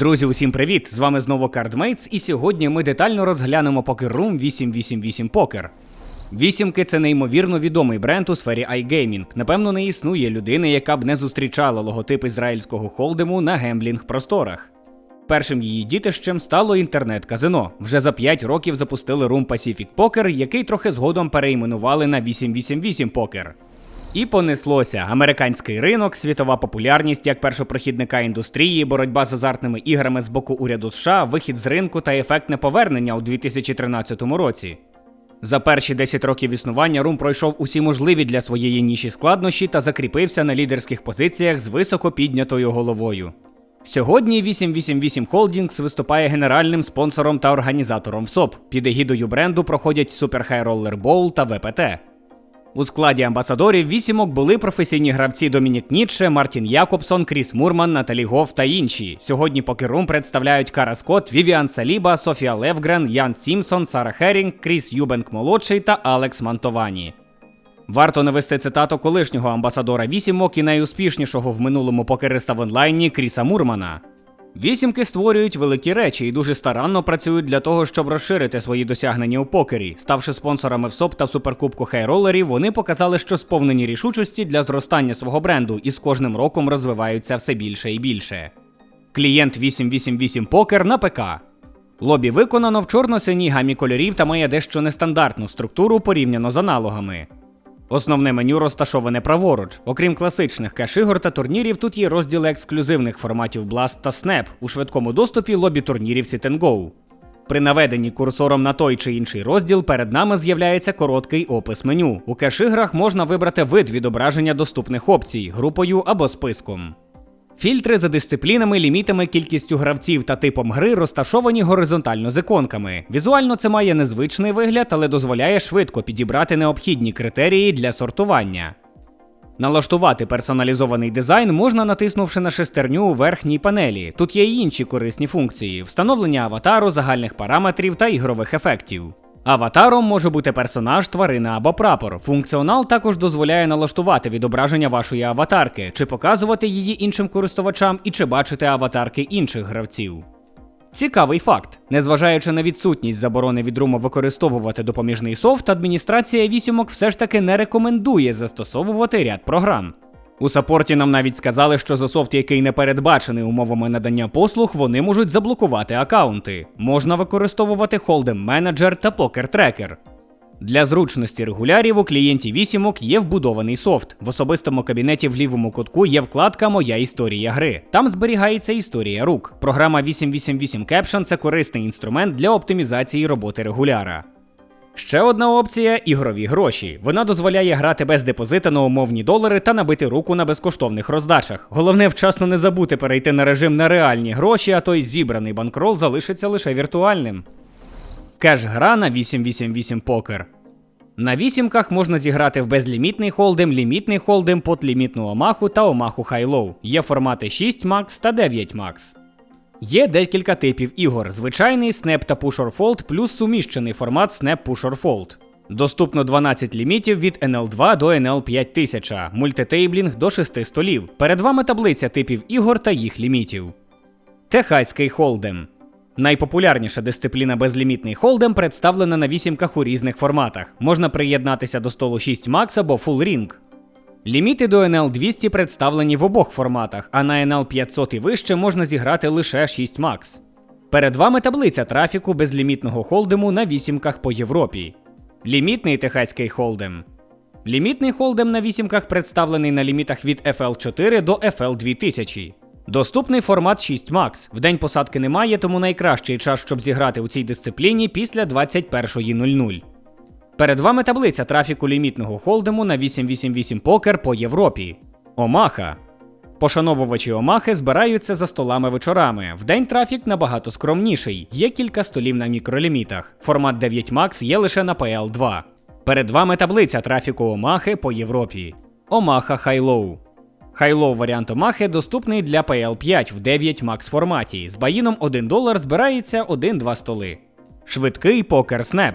Друзі, усім привіт! З вами знову CardMates, і сьогодні ми детально розглянемо Poker Room 888 Poker. Вісімки це неймовірно відомий бренд у сфері iGaming. Напевно, не існує людини, яка б не зустрічала логотип ізраїльського холдему на гемблінг просторах. Першим її дітищем стало інтернет-казино. Вже за 5 років запустили Room Pacific Poker, який трохи згодом перейменували на 888 Poker. І понеслося американський ринок, світова популярність як першопрохідника індустрії, боротьба з азартними іграми з боку уряду США, вихід з ринку та ефектне повернення у 2013 році. За перші 10 років існування Рум пройшов усі можливі для своєї ніші складнощі та закріпився на лідерських позиціях з високо піднятою головою. Сьогодні 888 Holdings виступає генеральним спонсором та організатором СОП. Під егідою бренду проходять Super High Roller Bowl та ВПТ. У складі амбасадорів вісімок були професійні гравці Домінік Нітше, Мартін Якобсон, Кріс Мурман, Наталі Гоф та інші. Сьогодні покерум представляють Кара Скотт, Вівіан Саліба, Софія Левгрен, Ян Сімсон, Сара Херінг, Кріс Юбенк молодший та Алекс Мантовані. Варто навести цитату колишнього амбасадора вісімок і найуспішнішого в минулому покериста в онлайні Кріса Мурмана. Вісімки створюють великі речі і дуже старанно працюють для того, щоб розширити свої досягнення у покері. Ставши спонсорами в СОП та Суперкубку Хейролерів, вони показали, що сповнені рішучості для зростання свого бренду і з кожним роком розвиваються все більше і більше. Клієнт 888 Покер на ПК. Лобі виконано в чорно-синій гамі кольорів та має дещо нестандартну структуру порівняно з аналогами. Основне меню розташоване праворуч. Окрім класичних кеш-ігор та турнірів, тут є розділи ексклюзивних форматів Blast та Snap. У швидкому доступі лобі турнірів Sit Go. При наведенні курсором на той чи інший розділ перед нами з'являється короткий опис меню. У кеш-іграх можна вибрати вид відображення доступних опцій групою або списком. Фільтри за дисциплінами, лімітами, кількістю гравців та типом гри розташовані горизонтально з іконками. Візуально це має незвичний вигляд, але дозволяє швидко підібрати необхідні критерії для сортування. Налаштувати персоналізований дизайн можна натиснувши на шестерню у верхній панелі. Тут є й інші корисні функції: встановлення аватару, загальних параметрів та ігрових ефектів. Аватаром може бути персонаж, тварина або прапор. Функціонал також дозволяє налаштувати відображення вашої аватарки, чи показувати її іншим користувачам, і чи бачити аватарки інших гравців. Цікавий факт: незважаючи на відсутність заборони від Рума використовувати допоміжний софт, адміністрація вісімок все ж таки не рекомендує застосовувати ряд програм. У саппорті нам навіть сказали, що за софт, який не передбачений умовами надання послуг, вони можуть заблокувати акаунти. Можна використовувати Hold'em Manager та Poker Tracker. Для зручності регулярів у клієнті вісімок є вбудований софт. В особистому кабінеті в лівому кутку є вкладка Моя історія гри. Там зберігається історія рук. Програма 888 Caption – це корисний інструмент для оптимізації роботи регуляра. Ще одна опція ігрові гроші. Вона дозволяє грати без депозита на умовні долари та набити руку на безкоштовних роздачах. Головне вчасно не забути перейти на режим на реальні гроші, а той зібраний банкрол залишиться лише віртуальним. Кеш-гра на 888 покер. На вісімках можна зіграти в безлімітний холдем, лімітний холдем, подлімітну омаху та омаху хай-лоу. Є формати 6 макс та 9 макс. Є декілька типів ігор: звичайний Snap та Push or Fold плюс суміщений формат Snap Push or Fold. Доступно 12 лімітів від NL2 до NL5000, мультитейблінг до 6 столів. Перед вами таблиця типів ігор та їх лімітів. Техаський холдем. Найпопулярніша дисципліна безлімітний холдем представлена на вісімках у різних форматах. Можна приєднатися до столу 6 Max або Full Ring. Ліміти до NL 200 представлені в обох форматах, а на NL 500 і вище можна зіграти лише 6 Max. Перед вами таблиця трафіку безлімітного холдему на вісімках по Європі. Лімітний техаський холдем. Лімітний холдем на вісімках представлений на лімітах від FL4 до FL2000. Доступний формат 6 Max. В день посадки немає, тому найкращий час, щоб зіграти у цій дисципліні після 21.00. Перед вами таблиця трафіку лімітного холдему на 888 покер по Європі. Омаха. Пошановувачі Омахи збираються за столами вечорами. Вдень трафік набагато скромніший. Є кілька столів на мікролімітах. Формат 9 Max є лише на PL2. Перед вами таблиця трафіку Омахи по Європі. Омаха Хайлоу. Хайлоу варіант Омахи доступний для PL5 в 9 Max форматі. З баїном 1 долар збирається 1-2 столи. Швидкий покер снеп.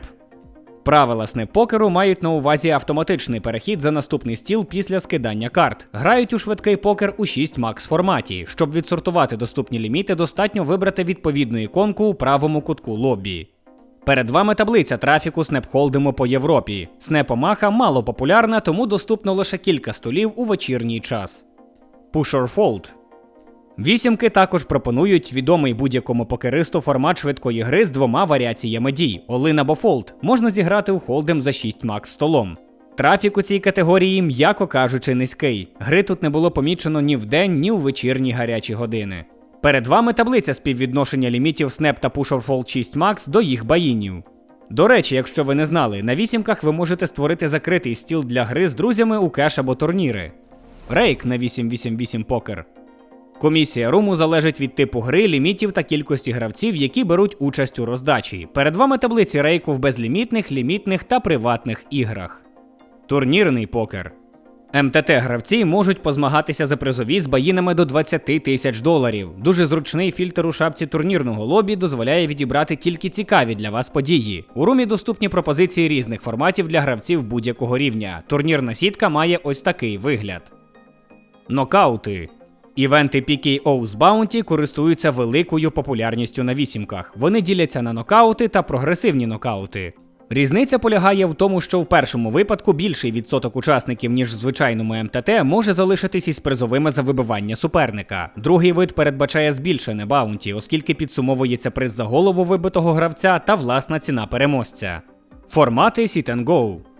Правила снеп-покеру мають на увазі автоматичний перехід за наступний стіл після скидання карт. Грають у швидкий покер у 6 макс форматі. Щоб відсортувати доступні ліміти, достатньо вибрати відповідну іконку у правому кутку лобі. Перед вами таблиця трафіку снеп-холдему по Європі. Снепомаха мало популярна, тому доступно лише кілька столів у вечірній час. Push Fold Вісімки також пропонують відомий будь-якому покеристу формат швидкої гри з двома варіаціями дій All-in або Fold. Можна зіграти у холдем за 6 макс столом. Трафік у цій категорії, м'яко кажучи, низький. Гри тут не було помічено ні вдень, ні у вечірні гарячі години. Перед вами таблиця співвідношення лімітів Snap та Pusher Fold 6 Max до їх баїнів. До речі, якщо ви не знали, на вісімках ви можете створити закритий стіл для гри з друзями у кеш або турніри. Рейк на 888 покер. Комісія руму залежить від типу гри, лімітів та кількості гравців, які беруть участь у роздачі. Перед вами таблиці рейку в безлімітних, лімітних та приватних іграх. Турнірний покер. МТТ гравці можуть позмагатися за призові з баїнами до 20 тисяч доларів. Дуже зручний фільтр у шапці турнірного лобі дозволяє відібрати тільки цікаві для вас події. У румі доступні пропозиції різних форматів для гравців будь-якого рівня. Турнірна сітка має ось такий вигляд. Нокаути. Івенти PKO з Bounty користуються великою популярністю на вісімках. Вони діляться на нокаути та прогресивні нокаути. Різниця полягає в тому, що в першому випадку більший відсоток учасників, ніж в звичайному МТТ, може залишитись із призовими за вибивання суперника. Другий вид передбачає збільшене баунті, оскільки підсумовується приз за голову вибитого гравця та власна ціна переможця. Формати Sit and Go.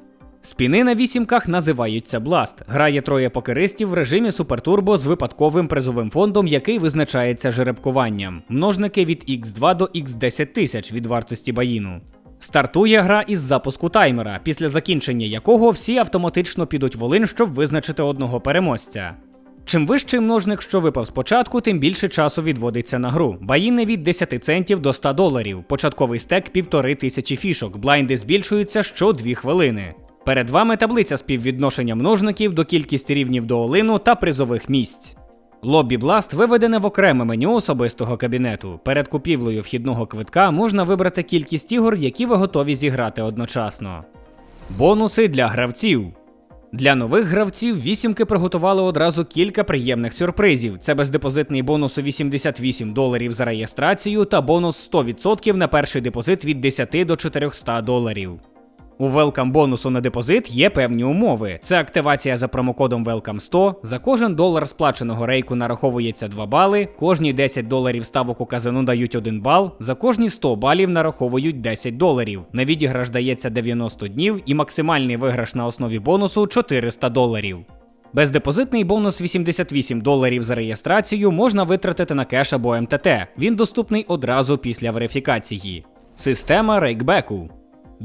Спіни на вісімках називаються Blast. Грає троє покеристів в режимі супертурбо з випадковим призовим фондом, який визначається жеребкуванням. Множники від X2 до X10 тисяч від вартості баїну. Стартує гра із запуску таймера, після закінчення якого всі автоматично підуть в олин, щоб визначити одного переможця. Чим вищий множник, що випав спочатку, тим більше часу відводиться на гру. Баїни від 10 центів до 100 доларів. Початковий стек півтори тисячі фішок. Блайнди збільшуються що 2 хвилини. Перед вами таблиця співвідношення множників до кількості рівнів до олину та призових місць. Лобі Blast виведене в окреме меню особистого кабінету. Перед купівлею вхідного квитка можна вибрати кількість ігор, які ви готові зіграти одночасно. Бонуси для гравців. Для нових гравців вісімки приготували одразу кілька приємних сюрпризів. Це бездепозитний бонус у 88 доларів за реєстрацію та бонус 100% на перший депозит від 10 до 400 доларів. У Welcome бонусу на депозит є певні умови. Це активація за промокодом Welcome 100. За кожен долар сплаченого рейку нараховується 2 бали, кожні 10 доларів ставок у казино дають 1 бал, за кожні 100 балів нараховують 10 доларів. На відіграш дається 90 днів і максимальний виграш на основі бонусу 400 доларів. Бездепозитний бонус 88 доларів за реєстрацію можна витратити на кеш або МТТ. Він доступний одразу після верифікації. Система рейкбеку.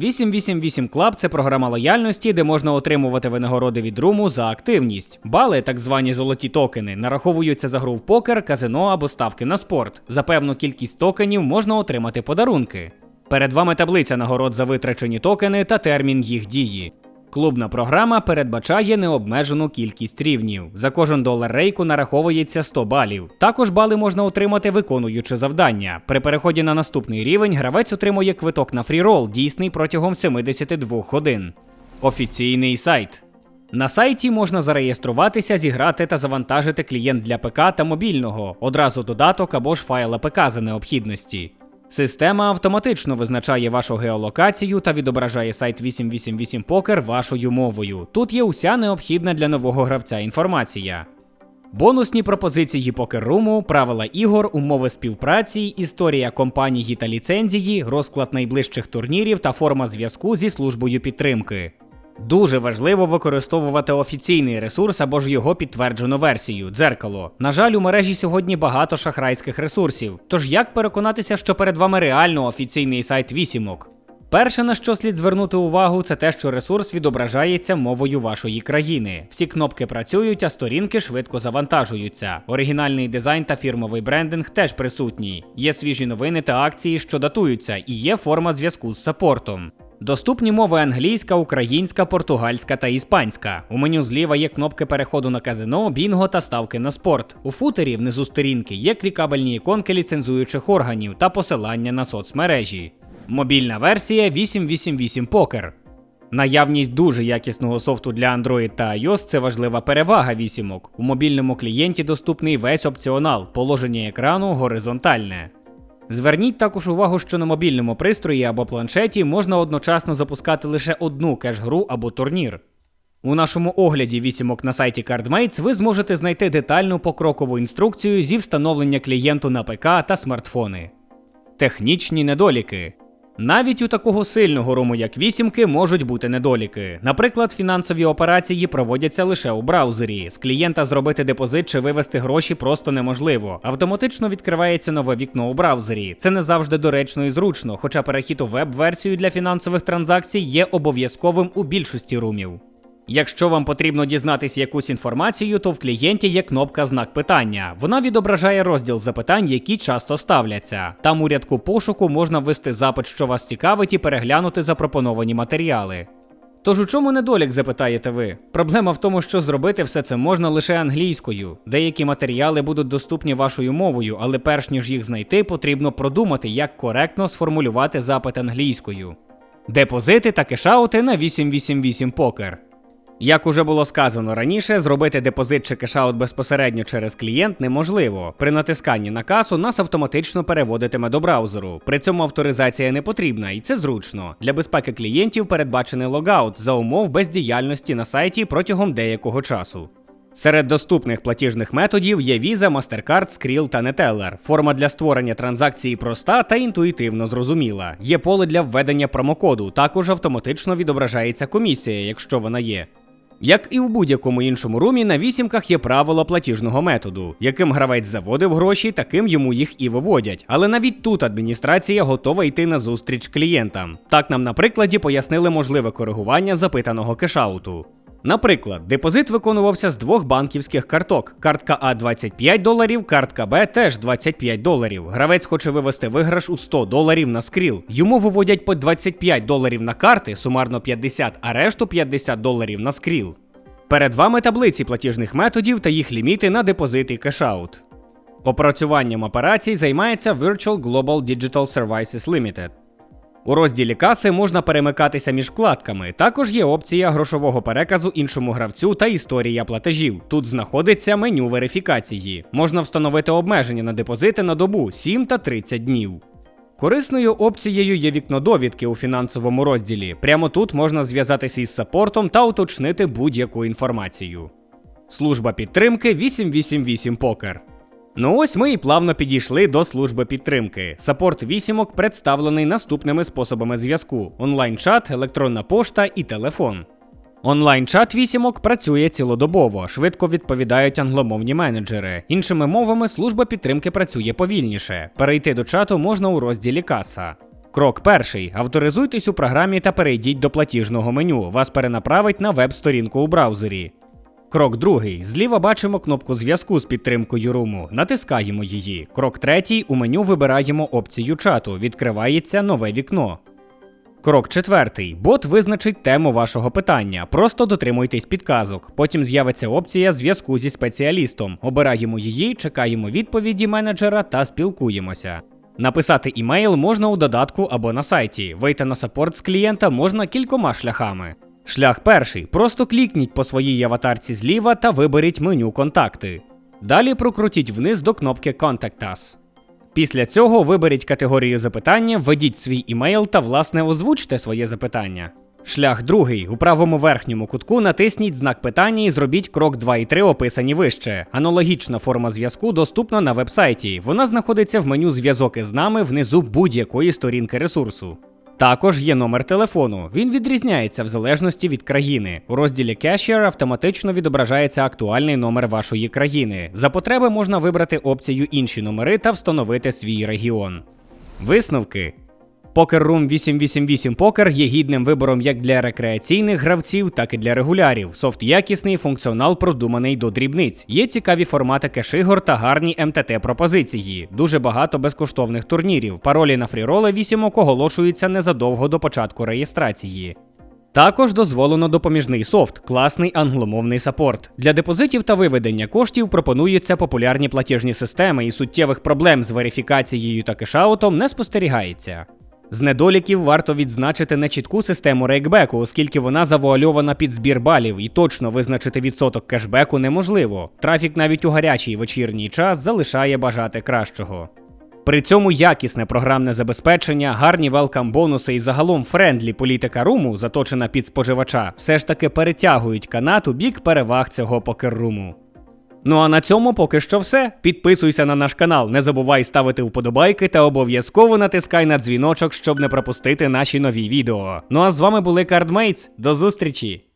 888 Club – це програма лояльності, де можна отримувати винагороди від руму за активність. Бали, так звані золоті токени, нараховуються за гру в покер, казино або ставки на спорт. За певну кількість токенів можна отримати подарунки. Перед вами таблиця нагород за витрачені токени та термін їх дії. Клубна програма передбачає необмежену кількість рівнів. За кожен долар рейку нараховується 100 балів. Також бали можна отримати виконуючи завдання. При переході на наступний рівень гравець отримує квиток на фрірол, дійсний протягом 72 годин. Офіційний сайт. На сайті можна зареєструватися, зіграти та завантажити клієнт для ПК та мобільного, одразу додаток або ж файл АПК за необхідності. Система автоматично визначає вашу геолокацію та відображає сайт 888 Poker вашою мовою. Тут є уся необхідна для нового гравця інформація. Бонусні пропозиції покерруму, правила ігор, умови співпраці, історія компанії та ліцензії, розклад найближчих турнірів та форма зв'язку зі службою підтримки. Дуже важливо використовувати офіційний ресурс або ж його підтверджену версію дзеркало. На жаль, у мережі сьогодні багато шахрайських ресурсів. Тож як переконатися, що перед вами реально офіційний сайт вісімок? Перше, на що слід звернути увагу, це те, що ресурс відображається мовою вашої країни. Всі кнопки працюють, а сторінки швидко завантажуються. Оригінальний дизайн та фірмовий брендинг теж присутні. Є свіжі новини та акції, що датуються, і є форма зв'язку з саппортом. Доступні мови англійська, українська, португальська та іспанська. У меню зліва є кнопки переходу на казино, бінго та ставки на спорт. У футері внизу сторінки є клікабельні іконки ліцензуючих органів та посилання на соцмережі. Мобільна версія 888 Poker. Наявність дуже якісного софту для Android та iOS це важлива перевага вісімок. У мобільному клієнті доступний весь опціонал, положення екрану горизонтальне. Зверніть також увагу, що на мобільному пристрої або планшеті можна одночасно запускати лише одну кеш-гру або турнір. У нашому огляді вісімок на сайті CardMates ви зможете знайти детальну покрокову інструкцію зі встановлення клієнту на ПК та смартфони. Технічні недоліки. Навіть у такого сильного руму, як вісімки, можуть бути недоліки. Наприклад, фінансові операції проводяться лише у браузері. З клієнта зробити депозит чи вивести гроші просто неможливо. Автоматично відкривається нове вікно у браузері. Це не завжди доречно і зручно, хоча перехід у веб-версію для фінансових транзакцій є обов'язковим у більшості румів. Якщо вам потрібно дізнатись якусь інформацію, то в клієнті є кнопка знак питання. Вона відображає розділ запитань, які часто ставляться. Там у рядку пошуку можна ввести запит, що вас цікавить, і переглянути запропоновані матеріали. Тож у чому недолік, запитаєте ви? Проблема в тому, що зробити все це можна лише англійською. Деякі матеріали будуть доступні вашою мовою, але перш ніж їх знайти, потрібно продумати, як коректно сформулювати запит англійською. Депозити та кешаути на 888 покер. Як уже було сказано раніше, зробити депозит чи кешаут безпосередньо через клієнт неможливо. При натисканні на касу нас автоматично переводитиме до браузеру. При цьому авторизація не потрібна, і це зручно. Для безпеки клієнтів передбачений логаут за умов бездіяльності на сайті протягом деякого часу. Серед доступних платіжних методів є Visa, MasterCard, Skrill та Neteller. Форма для створення транзакції проста та інтуїтивно зрозуміла. Є поле для введення промокоду, також автоматично відображається комісія, якщо вона є. Як і у будь-якому іншому румі, на вісімках є правило платіжного методу, яким гравець заводив гроші, таким йому їх і виводять. Але навіть тут адміністрація готова йти на зустріч клієнтам. Так нам на прикладі пояснили можливе коригування запитаного кешауту. Наприклад, депозит виконувався з двох банківських карток: картка А 25 доларів, картка Б теж 25 доларів. Гравець хоче вивести виграш у 100 доларів на скріл. Йому виводять по 25 доларів на карти, сумарно 50, а решту 50 доларів на скріл. Перед вами таблиці платіжних методів та їх ліміти на депозит і кешаут. Опрацюванням операцій займається Virtual Global Digital Services Limited. У розділі каси можна перемикатися між вкладками. Також є опція грошового переказу іншому гравцю та історія платежів. Тут знаходиться меню верифікації. Можна встановити обмеження на депозити на добу 7 та 30 днів. Корисною опцією є вікно довідки у фінансовому розділі. Прямо тут можна зв'язатися із саппортом та уточнити будь-яку інформацію. Служба підтримки 888 Покер. Ну ось ми і плавно підійшли до служби підтримки. Саппорт вісімок представлений наступними способами зв'язку: онлайн-чат, електронна пошта і телефон. Онлайн-чат вісімок працює цілодобово, швидко відповідають англомовні менеджери. Іншими мовами, служба підтримки працює повільніше. Перейти до чату можна у розділі каса. Крок перший. Авторизуйтесь у програмі та перейдіть до платіжного меню. Вас перенаправить на веб-сторінку у браузері. Крок другий. Зліва бачимо кнопку зв'язку з підтримкою руму. Натискаємо її. Крок третій. У меню вибираємо опцію чату. Відкривається нове вікно. Крок четвертий. Бот визначить тему вашого питання. Просто дотримуйтесь підказок. Потім з'явиться опція зв'язку зі спеціалістом. Обираємо її, чекаємо відповіді менеджера та спілкуємося. Написати імейл можна у додатку або на сайті. Вийти на саппорт з клієнта можна кількома шляхами. Шлях перший. Просто клікніть по своїй аватарці зліва та виберіть меню Контакти. Далі прокрутіть вниз до кнопки Contact Us. Після цього виберіть категорію запитання, введіть свій імейл та, власне, озвучте своє запитання. Шлях другий. У правому верхньому кутку натисніть знак питання і зробіть крок 2 і 3 описані вище. Аналогічна форма зв'язку доступна на вебсайті. Вона знаходиться в меню Зв'язок із нами внизу будь-якої сторінки ресурсу. Також є номер телефону. Він відрізняється в залежності від країни. У розділі Cashier автоматично відображається актуальний номер вашої країни. За потреби можна вибрати опцію інші номери та встановити свій регіон. Висновки. Poker Room 888 Poker є гідним вибором як для рекреаційних гравців, так і для регулярів. Софт якісний, функціонал продуманий до дрібниць. Є цікаві формати кеш-ігор та гарні МТТ пропозиції. Дуже багато безкоштовних турнірів. Паролі на фріроли 8 оголошуються незадовго до початку реєстрації. Також дозволено допоміжний софт, класний англомовний саппорт. Для депозитів та виведення коштів пропонуються популярні платіжні системи і суттєвих проблем з верифікацією та кешаутом не спостерігається. З недоліків варто відзначити нечітку систему рейкбеку, оскільки вона завуальована під збір балів, і точно визначити відсоток кешбеку неможливо. Трафік навіть у гарячий вечірній час залишає бажати кращого. При цьому якісне програмне забезпечення, гарні велкам бонуси і загалом френдлі політика руму, заточена під споживача, все ж таки перетягують канат у бік переваг цього покер-руму. Ну а на цьому поки що все. Підписуйся на наш канал, не забувай ставити вподобайки та обов'язково натискай на дзвіночок, щоб не пропустити наші нові відео. Ну а з вами були Cardmates. До зустрічі!